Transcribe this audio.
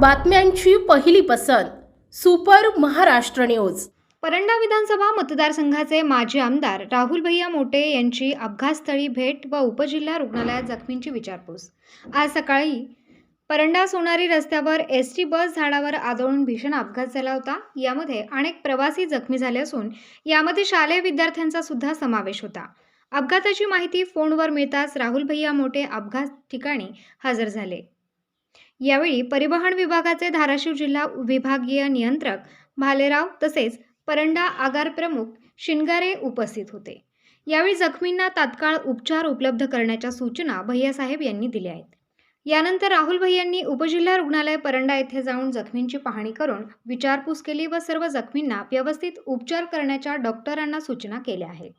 बातम्यांची पहिली पसंत सुपर महाराष्ट्र न्यूज. परंडा विधानसभा मतदारसंघाचे माजी आमदार राहुल भैया मोटे यांची अपघातस्थळी भेट व उपजिल्हा रुग्णालयात जखमींची विचारपूस. आज सकाळी परंडा सोनारी रस्त्यावर एस टी बस झाडावर आदळून भीषण अपघात झाला होता. यामध्ये अनेक प्रवासी जखमी झाले असून यामध्ये शालेय विद्यार्थ्यांचा सुद्धा समावेश होता. अपघाताची माहिती फोनवर मिळताच राहुल भैया मोटे अपघात ठिकाणी हजर झाले. यावेळी परिवहन विभागाचे धाराशिव जिल्हा विभागीय नियंत्रक भालेराव तसेच परंडा आगार प्रमुख शिनगारे उपस्थित होते. यावेळी जखमींना तात्काळ उपचार उपलब्ध करण्याच्या सूचना भैयासाहेब यांनी दिल्या आहेत. यानंतर राहुल भैयांनी उपजिल्हा रुग्णालय परंडा येथे जाऊन जखमींची पाहणी करून विचारपूस केली व सर्व जखमींना व्यवस्थित उपचार करण्याच्या डॉक्टरांना सूचना केल्या आहेत.